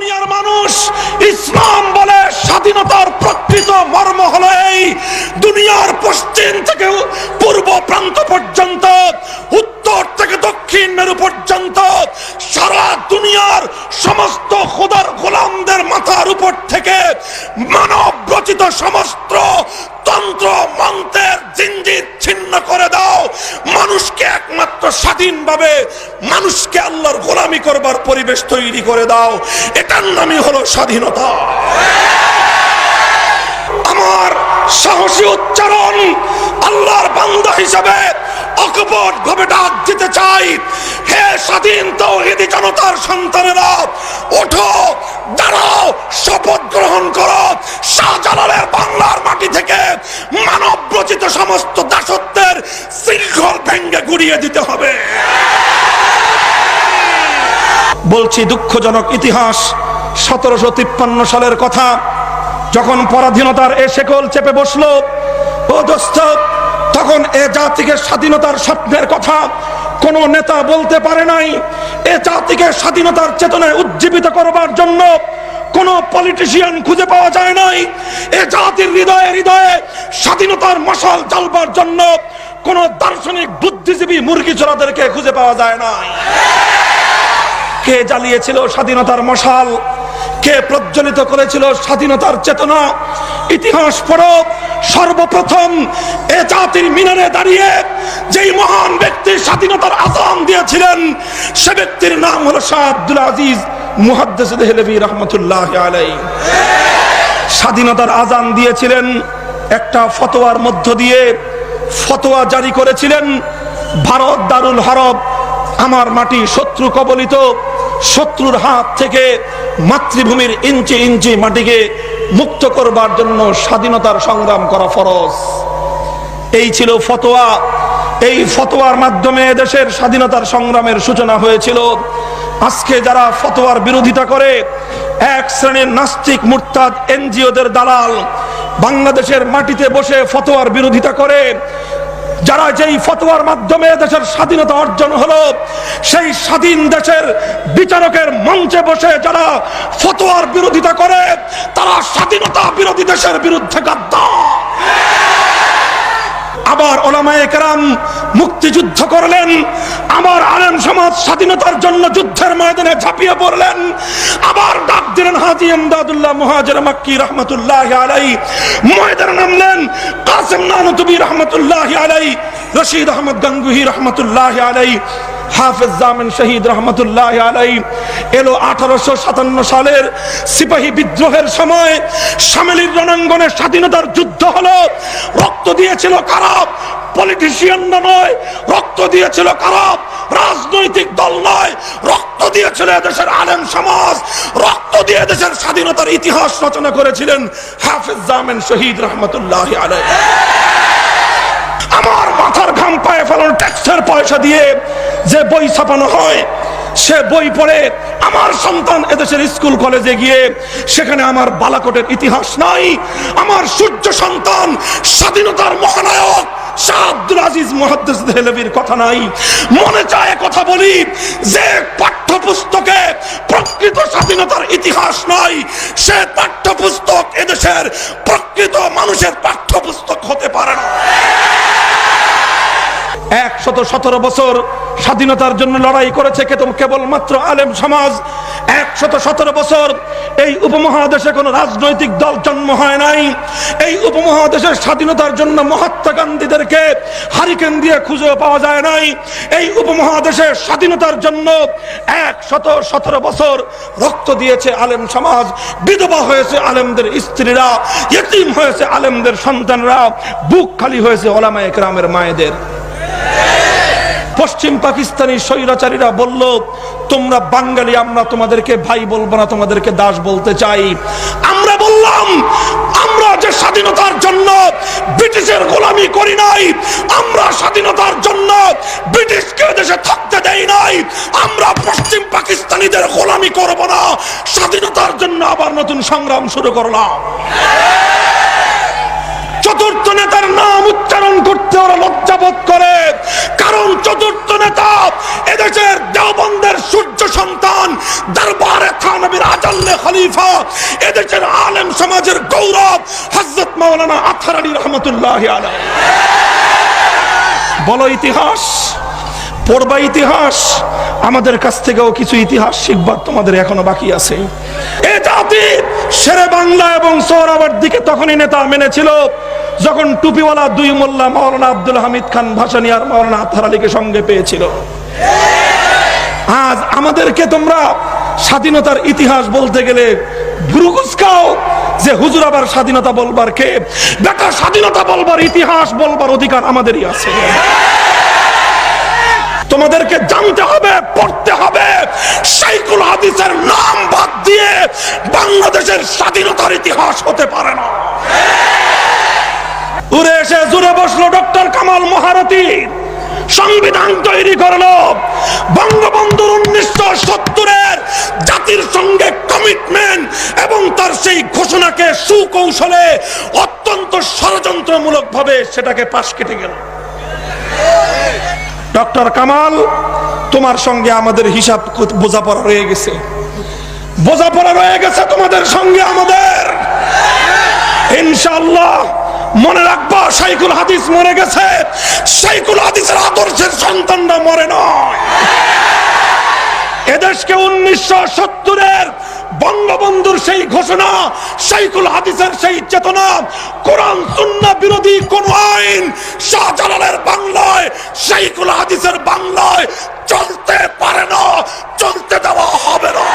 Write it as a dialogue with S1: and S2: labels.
S1: দুনিয়ার মানুষ ইসলাম বলে স্বাধীনতার প্রকৃত মর্ম হলো এই দুনিয়ার পশ্চিম থেকে পূর্ব প্রান্ত পর্যন্ত, উত্তর থেকে দক্ষিণ মেরু পর্যন্ত, সারা দুনিয়ার সমস্ত খোদার গোলামদের মাথার উপর থেকে মানব রচিত সমস্ত তন্ত্র মন্ত্রের জিঞ্জির ছিন্ন করে দাও। মানুষকে একমাত্র স্বাধীনভাবে মানুষকে আল্লাহর গোলামি করবার পরিবেশ তৈরি করে দাও। এটার নামই হলো স্বাধীনতা। আমার সাহসী উচ্চারণ আল্লাহর বান্দা হিসাবে অকপট ভাবে ডাক দিতে চাই। হে স্বাধীন তৌহিদি জনতার সন্তানেরা, ওঠো দাঁড়াও, শপথ গ্রহণ করো। শাহজালালের বাংলার মাটি থেকে মানব রচিত সমস্ত দাসত্বের শৃঙ্খল ভেঙ্গে গুড়িয়ে দিতে হবে। বলছি, দুঃখজনক ইতিহাস, সতেরোশো তিপ্পান্ন সালের কথা, যখন পরাধীনতার এ শেকল চেপে বসল, ও দোস্ত, তখন এ জাতিকে স্বাধীনতার স্বপ্নের কথা কোন নেতা বলতে পারে নাই। এ জাতিকে স্বাধীনতার চেতনায় উজ্জীবিত করবার জন্য কোন পলিটিশিয়ান খুঁজে পাওয়া যায় নাই। এ জাতির হৃদয়ে হৃদয়ে স্বাধীনতার মশাল জ্বালবার জন্য কোন দার্শনিক বুদ্ধিজীবী মুরগি চোরাদেরকে খুঁজে পাওয়া যায় নাই। কে জ্বালিয়েছিল স্বাধীনতার মশাল? কে প্রজ্বলিত করেছিল স্বাধীনতার চেতনা? ইতিহাস পড়ো। সর্বপ্রথম এ জাতির মিনারে দাঁড়িয়ে যেই মহান ব্যক্তি স্বাধীনতার আসাম দিয়েছিলেন, সে ব্যক্তির নাম হলো শাহ আব্দুল আজিজ মুহাদ্দিস রহমতুল্লাহ আলাই স্বাধীনতার আজান দিয়েছিলেন, একটা ফতোয়ার মধ্য দিয়ে ফতোয়া জারি করেছিলেন, ভারত দারুল হরব, আমার মাটি শত্রু কবলিত, শত্রুর হাত থেকে মাতৃভূমির ইঞ্চি ইঞ্চি মাটিকে মুক্ত করবার জন্য স্বাধীনতার সংগ্রাম করা ফরজ। এই ছিল ফতোয়া। এই ফতোয়ার মাধ্যমে দেশের স্বাধীনতার সংগ্রামের সূচনা হয়েছিল। আজকে যারা ফতোয়ার বিরোধিতা করে, এক শ্রেণির নাস্তিক মুরতাদ এনজিওদের দালাল বাংলাদেশের মাটিতে বসে ফতোয়ার বিরোধিতা করে, যারা যেই ফতোয়ার মাধ্যমে দেশের স্বাধীনতা অর্জন হলো, সেই স্বাধীন দেশের বিচারকের মঞ্চে বসে যারা ফতোয়ার বিরোধিতা করে বিরোধী দেশের বিরুদ্ধে আবার ওলামায়ে কেরাম মুক্তিযুদ্ধ করলেন, আবার আলেম সমাজ স্বাধীনতার জন্য যুদ্ধের ময়দানে ঝাঁপিয়ে পড়লেন। আবার ডাক দিলেন হাজি আমদাদুল্লাহ মুহাজির মাক্কি রহমতুল্লাহ আলাই। ময়দানে নামলেন কাসেম নানতুবি রহমতুল্লাহ আলাই, রশিদ আহমদ গঙ্গুহি রহমতুল্লাহ আলাই। হাফেজ জামিন শহীদ রহমতুল্লাহ আলাই এলো আঠারোশো সাতান্ন সালের সিপাহী বিদ্রোহের সময় সামেলির রণাঙ্গনে স্বাধীনতার যুদ্ধ হলো। রক্ত দিয়েছিল কারা? পলিটিশিয়ান নয়, রক্ত দিয়েছিল কারা? রাজনৈতিক দল নয়, রক্ত দিয়েছিল দেশের আলেম সমাজ। রক্ত দিয়ে দেশের স্বাধীনতার ইতিহাস রচনা করেছিলেন হাফেজ জামিন শহীদ রহমতুল্লাহ আলাই আমার মাথার ঘাম পায়ে ফেলানো ট্যাক্সের পয়সা দিয়ে যে বই ছাপানো হয়, সে বই পড়ে আমার সন্তান এদেশের স্কুল, কলেজে গিয়ে সেখানে আমার বালাকোটের ইতিহাস নাই, আমার সূর্য সন্তান স্বাধীনতার মহানায়ক আজিজ কথা মনে চায় কথা বলি যে পাঠ্যপুস্তকে প্রকৃত স্বাধীনতার ইতিহাস নাই, সে পাঠ্যপুস্তক এদেশের প্রকৃত মানুষের পাঠ্যপুস্তক হতে পারে না। একশত সতেরো বছর স্বাধীনতার জন্য লড়াই করেছে কেবলমাত্র আলেম সমাজ। একশত সতেরো বছর এই উপমহাদেশে কোনো রাজনৈতিক দল জন্ম হয় নাই। এই উপমহাদেশের স্বাধীনতার জন্য মহাত্মা গান্ধীদেরকে হারিকেন দিয়ে খুঁজে পাওয়া যায় নাই। এই উপমহাদেশের স্বাধীনতার জন্য একশত সতেরো বছর রক্ত দিয়েছে আলেম সমাজ। বিধবা হয়েছে আলেমদের স্ত্রীরা ইতিম হয়েছে আলেমদের সন্তানরা, বুক খালি হয়েছে ওলামা একরামের মায়েদের। পশ্চিম পাকিস্তানি স্বৈরাচারীরা বলল, তোমরা বাঙালি, আমরা তোমাদেরকে ভাই বলব না, তোমাদেরকে দাস বলতে চাই। আমরা বললাম, আমরা যে স্বাধীনতার জন্য ব্রিটিশের গোলামি করি নাই, আমরা স্বাধীনতার জন্য ব্রিটিশকে দেশে থাকতে দেই নাই, আমরা পশ্চিম পাকিস্তানিদের গোলামি করব না। স্বাধীনতার জন্য আবার নতুন সংগ্রাম শুরু করলাম। খলিফা। এদেশের আলেম সমাজের গৌরব হযরত মাওলানা আথার আলী রহমতুল্লাহ আলাই বলো ইতিহাস, পড়বা ইতিহাস, আমাদের কাছ থেকেও কিছু ইতিহাস শিখবার তোমাদের এখনও বাকি আছে। এ জাতি শেরে বাংলা এবং সৌরাবার দিকে তখনই নেতা মেনেছিল, যখন টুপিওয়ালা দুই মোল্লা মাওলানা আব্দুল হামিদ খান ভাসানি আর মাওলানা আতহার আলীকে সঙ্গে পেয়েছিল। আজ আমাদেরকে তোমরা স্বাধীনতার ইতিহাস বলতে গেলে যে হুজুর আবার স্বাধীনতা বলবার কে? বেটা, স্বাধীনতা বলবার ইতিহাস বলবার অধিকার আমাদেরই আছে। তোমাদেরকে জানতে হবে, পড়তে হবে। সাইকুল হাদিসের নাম বাদ দিয়ে বাংলাদেশের স্বাধীনতার ইতিহাস হতে পারে না। উড়ে এসে জুড়ে বসল ডক্টর কামাল মহারথী। সংবিধান তৈরি করল। বঙ্গবন্ধুর উনিশশো সত্তরের জাতির সঙ্গে কমিটমেন্ট এবং তার সেই ঘোষণাকে সুকৌশলে অত্যন্ত ষড়যন্ত্রমূলক ভাবে সেটাকে পাশ কেটে গেল। ডক্টর কামাল, তোমার সঙ্গে আমাদের হিসাব বোঝাপড়া রয়ে গেছে। বোঝাপড়া রয়ে গেছে তোমাদের সঙ্গে আমাদের। ইনশাআল্লাহ, মনে রাখবা সাইকুল হাদিস মরে গেছে। সাইকুল হাদিসের আদর্শের সন্তানরা মরে নয়। এদেশকে উনিশশো সত্তরের বঙ্গবন্ধুর সেই ঘোষণা সাইকুল হাদিসের সেই চেতনা, কোরআন সুন্না বিরোধী কোন আইন শাহজালালের বাংলায় সাইকুল হাদিসের বাংলায় চলতে পারে না, চলতে দেওয়া হবে না।